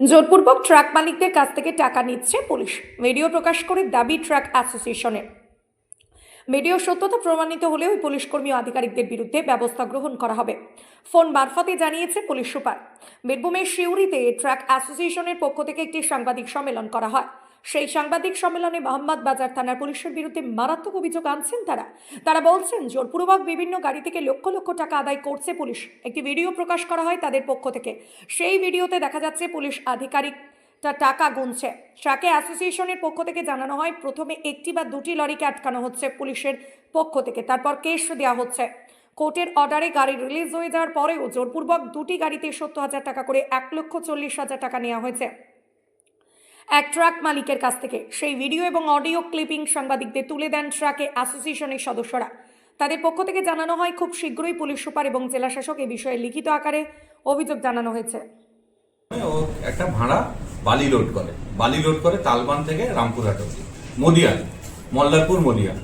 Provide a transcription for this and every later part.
জোরপূর্বক ট্রাক মালিকদের কাছ থেকে টাকা নিচ্ছে পুলিশ। ভিডিও প্রকাশ করে দাবি ট্রাক অ্যাসোসিয়েশনের ভিডিও সত্যতা প্রমাণিত হলে ওই পুলিশ কর্মী ও আধিকারিকদের বিরুদ্ধে ব্যবস্থা গ্রহণ করা হবে। ফোন মারফতে জানিয়েছে পুলিশ সুপার। বীরভূমের শিউরিতে ট্রাক অ্যাসোসিয়েশনের পক্ষ থেকে একটি সাংবাদিক সম্মেলন করা হয়। সেই সাংবাদিক সম্মেলনে মোহাম্মদ বাজার থানার পুলিশের বিরুদ্ধে মারাত্মক অভিযোগ আনছেন তারা। তারা বলছেন, জোরপূর্বক বিভিন্ন গাড়ি থেকে লক্ষ লক্ষ টাকা আদায় করছে পুলিশ। একটি ভিডিও প্রকাশ করা হয় তাদের পক্ষ থেকে। সেই ভিডিওতে দেখা যাচ্ছে পুলিশ আধিকারিক টাকা গুনছে। ট্রাকে অ্যাসোসিয়েশনের পক্ষ থেকে জানানো হয়, প্রথমে একটি বা দুটি লরিকে আটকানো হচ্ছে পুলিশের পক্ষ থেকে। তারপর কেস দেওয়া হচ্ছে। কোর্টের অর্ডারে গাড়ি রিলিজ হয়ে যাওয়ার পরেও জোরপূর্বক দুটি গাড়িতে সত্তর হাজার টাকা করে এক লক্ষ চল্লিশ হাজার টাকা নেওয়া হয়েছে। এক ট্রাক মালিকের কাছ থেকে। সেই ভিডিও এবং অডিও ক্লিপিং সাংবাদিকদের তুলে দেন ট্রাকে অ্যাসোসিয়েশনের সদস্যরা। তাদের পক্ষ থেকে জানানো হয়, খুব শীঘ্রই পুলিশ সুপার এবং জেলাশাসক এ বিষয়ে লিখিত আকারে অভিযোগ জানানো হয়েছে। ও একটা ভাড়া বালি লোড করে। বালি লোড করে তালবান থেকে রামপুরহাট অব্দি মদিয়ান মল্লারপুর মদিয়ান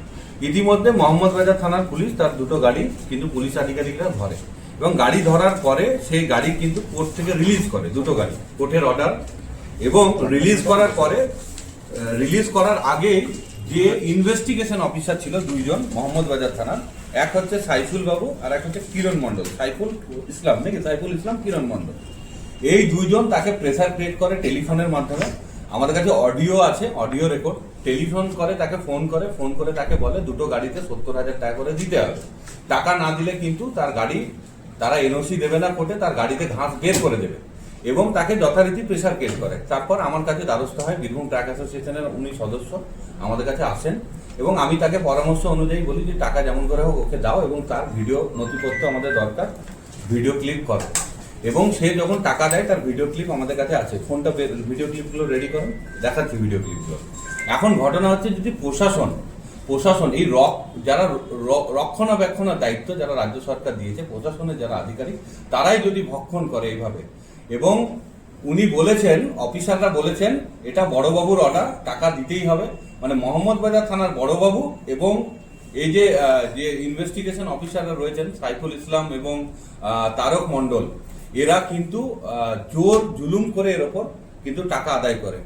ইতিমধ্যে মোহাম্মদ বাজার থানার পুলিশ তার দুটো গাড়ি কিন্তু পুলিশ আধিকারিকরা ধরে এবং গাড়ি ধরার পরে সেই গাড়ি কিন্তু কোর্ট থেকে রিলিজ করে দুটো গাড়ি। কোর্টের অর্ডার এবং রিলিজ করার পরে রিলিজ করার আগে যে ইনভেস্টিগেশন অফিসার ছিল দুইজন, মোহাম্মদ বাজার থানার, এক হচ্ছে সাইফুল বাবু আর এক হচ্ছে কিরণ মণ্ডল। সাইফুল ইসলাম নাকি? সাইফুল ইসলাম, কিরণ মণ্ডল। এই দুইজন তাকে প্রেসার ক্রিয়েট করে টেলিফোনের মাধ্যমে। আমাদের কাছে অডিও আছে অডিও রেকর্ড টেলিফোন করে, তাকে ফোন করে ফোন করে তাকে বলে, দুটো গাড়িতে সত্তর হাজার টাকা করে দিতে হবে। টাকা না দিলে কিন্তু তার গাড়ি, তারা এনওসি দেবে না কোর্টে, তার গাড়িতে ঘাস বের করে দেবে। এবং তাকে যথারীতি প্রেসার ক্রিয়েট করে। তারপর আমার কাছে দ্বারস্থ হয় বীরভূম ট্রাক অ্যাসোসিয়েশনের উনি সদস্য আমাদের কাছে আসেন এবং আমি তাকে পরামর্শ অনুযায়ী বলি যে টাকা যেমন করে হোক ওকে দাও এবং তার ভিডিও নথিপত্র আমাদের দরকার ভিডিও ক্লিপ করো। এবং সে যখন টাকা দেয়, তার ভিডিও ক্লিপ আমাদের কাছে আছে। ফোনটা ভিডিও ক্লিপগুলো রেডি করো দেখাচ্ছি ভিডিও ক্লিপগুলো এখন ঘটনা হচ্ছে যদি প্রশাসন প্রশাসন, এই রক, যারা রক্ষণাবেক্ষণের দায়িত্ব যারা রাজ্য সরকার দিয়েছে, প্রশাসনের যারা আধিকারিক, তারাই যদি ভক্ষণ করে এইভাবে এবং উনি বলেছেন, অফিসাররা বলেছেন, এটা বড়বাবুর অর্ডার টাকা দিতেই হবে। মানে মোহাম্মদ বাজার থানার বড়বাবু এবং এই যে যে ইনভেস্টিগেশন অফিসাররা রয়েছেন, সাইফুল ইসলাম এবং তারক মণ্ডল, এরা কিন্তু জোর জুলুম করে এর ওপর কিন্তু টাকা আদায় করে।